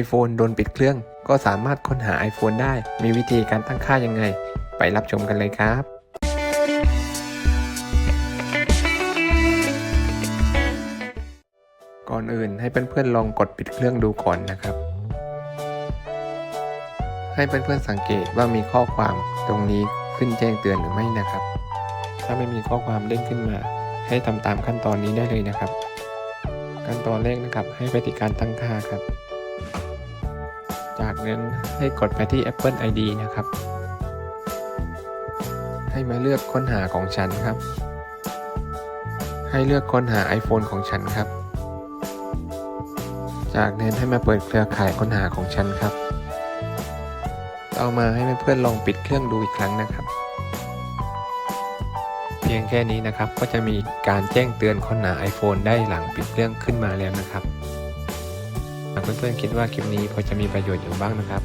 iPhone โดนปิดเครื่อง ก็สามารถค้นหา iPhone ได้ มีวิธีการตั้งค่ายังไง ไปรับชมกันเลยครับ ก่อนอื่นให้เพื่อนๆลองกดปิดเครื่องดูก่อนนะครับ ให้เพื่อนๆสังเกตว่ามีข้อความตรงนี้ขึ้นแจ้งเตือนหรือไม่นะครับ ถ้าไม่มีข้อความเด้งขึ้นมา ให้ทำตามขั้นตอนนี้ได้เลยนะครับ ขั้นตอนแรกนะครับให้ไปที่การตั้งค่าครับ จากนั้นให้กดไปที่ Apple ID นะครับ ให้มาเลือกค้นหาของฉันครับ ให้เลือกค้นหา iPhone ของฉันครับ จากนั้นให้มาเปิดเครือข่ายค้นหาของฉันครับ ต่อมาให้เพื่อนๆลองปิดเครื่องดูอีกครั้งนะครับ เพียงแค่นี้นะครับก็จะมีการแจ้งเตือนค้นหา iPhone ได้หลังปิดเครื่องขึ้นมาแล้วนะครับ หากเพื่อนๆคิดว่าคลิปนี้พอจะมีประโยชน์อยู่บ้างนะครับ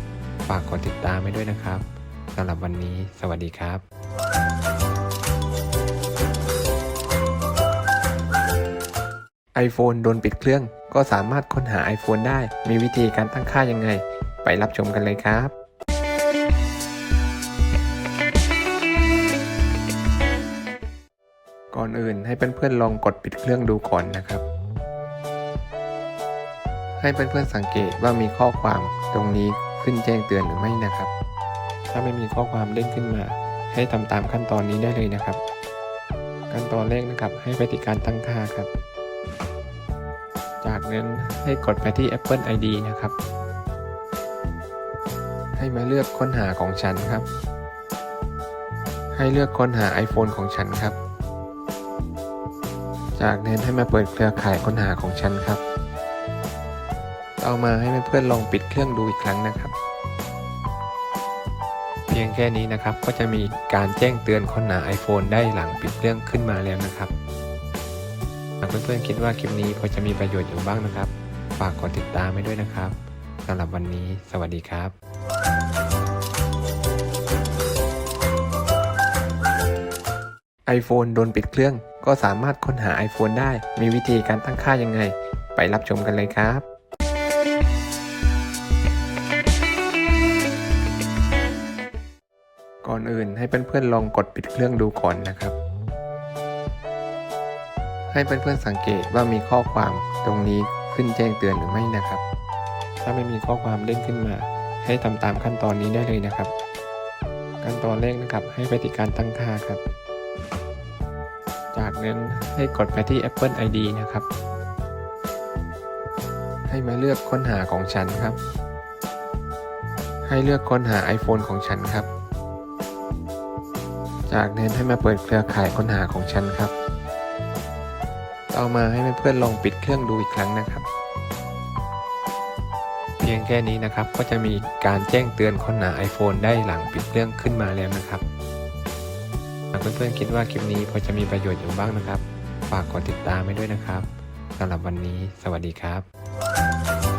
ฝากกดติดตามไว้ด้วยนะครับสำหรับวันนี้ สวัสดีครับ iPhone โดนปิดเครื่องก็สามารถค้นหา iPhone ได้ มีวิธีการตั้งค่ายังไง ไปรับชมกันเลยครับ ก่อนอื่นให้เพื่อนๆลองกดปิดเครื่องดูก่อนนะครับ ให้เพื่อนๆสังเกตว่ามีข้อความตรงนี้ขึ้นแจ้งเตือนหรือไม่นะครับ ถ้าไม่มีข้อความเด้งขึ้นมา ให้ทำตามขั้นตอนนี้ได้เลยนะครับ ขั้นตอนแรกนะครับ ให้ไปที่การตั้งค่าครับ จากนั้นให้กดไปที่ Apple ID นะครับ ให้มาเลือกค้นหาของฉันครับ ให้เลือกค้นหา iPhone ของฉันครับ จากนั้นให้มาเปิดเครือข่ายค้นหาของฉันครับ ต่อมาให้เพื่อนๆลองปิดเครื่องดูอีกครั้งนะครับ เพียงแค่นี้นะครับก็จะมีการแจ้งเตือนค้นหา iPhone ได้หลังปิดเครื่องขึ้นมาแล้วนะครับหากเพื่อนๆคิดว่าคลิปนี้พอจะมีประโยชน์อยู่บ้างนะครับ ฝากกดติดตามไว้ด้วยนะครับสำหรับวันนี้ สวัสดีครับ iPhone โดนปิดเครื่องก็สามารถค้นหา iPhone ได้ มีวิธีการตั้งค่ายังไง ไปรับชมกันเลยครับ ก่อนอื่นให้เพื่อนๆลองกดปิดเครื่องดูก่อนนะครับ ให้เพื่อนๆสังเกตว่ามีข้อความตรงนี้ขึ้นแจ้งเตือนหรือไม่นะครับ ถ้าไม่มีข้อความเด้งขึ้นมา ให้ทำตามขั้นตอนนี้ได้เลยนะครับ ขั้นตอนแรกนะครับ ให้ไปที่การตั้งค่าครับ จากนั้นให้กดไปที่ Apple ID นะครับ ให้มาเลือกค้นหาของฉันครับให้เลือกค้นหา iPhone ของฉันครับ จากเน้นให้มาเปิดเครือข่ายค้นหาของฉันครับ ต่อมาให้เพื่อนๆลองปิดเครื่องดูอีกครั้งนะครับ เพียงแค่นี้นะครับก็จะมีการแจ้งเตือนค้นหา iPhone ได้หลังปิดเครื่องขึ้นมาแล้วนะครับหากเพื่อนๆคิดว่าคลิปนี้พอจะมีประโยชน์อยู่บ้างนะครับ ฝากกดติดตามไว้ด้วยนะครับสำหรับวันนี้ สวัสดีครับ